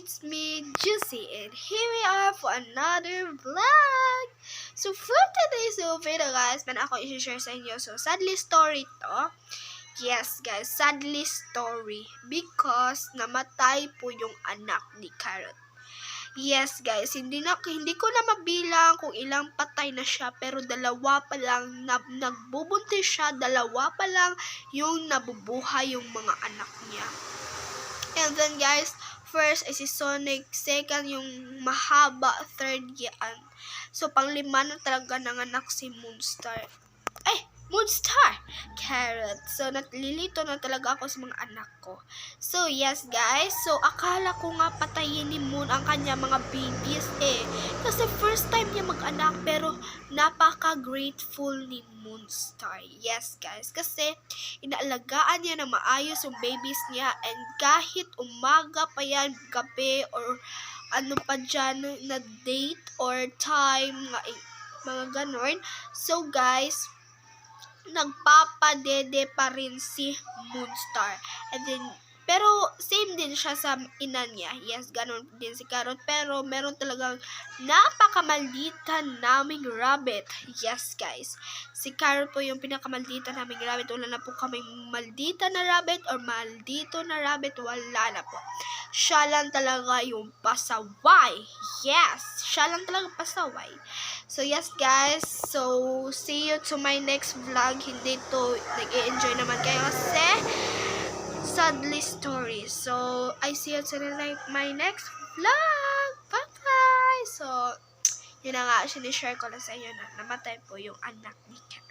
it's me, Juicy, and here we are for another vlog. So, for today's video, guys, man ako i-share sa inyo. So, sadly story to. Yes, guys, sadly story. Because namatay po yung anak ni Carrot. Yes, guys, hindi na hindi ko na mabilang kung ilang patay na siya pero dalawa pa lang na, nagbubuntis siya, dalawa pa lang yung nabubuhay yung mga anak niya. And then guys, first ay si Sonic, second yung mahaba, third yan. So panglima na talaga nanganak si Moonstar. Ay, Moonstar! Carrot. So natlilito na talaga ako sa mga anak ko. So yes guys, so akala ko nga patayin ni Moon ang kanya mga babies eh. Kasi first time niya mag-anak pero napaka-grateful ni Moonstar. Yes guys, kasi inaalagaan niya na maayos yung babies niya and kahit umaga pa yan, gabi or ano pa dyan na date or time nga eh, mga ganon. So guys, nagpapadede pa rin si Moonstar. And then, pero same din siya sa ina niya. Yes, ganun din si Carrot. Pero meron talagang napakamalditan naming rabbit. Yes, guys. Si Carrot po yung pinakamalditan naming rabbit. Wala na po kaming maldita na rabbit or maldito na rabbit. Wala na po. Siya lang talaga yung pasaway. Yes, siya lang talaga pasaway. So, yes guys. So, see you to my next vlog. Hindi to nag-enjoy naman kayo kasi sadly story. So, I see you the, like, my next vlog. Bye-bye! So, yun na nga, sinishare ko lang sa inyo na namatay po yung anak ni. Bye-bye!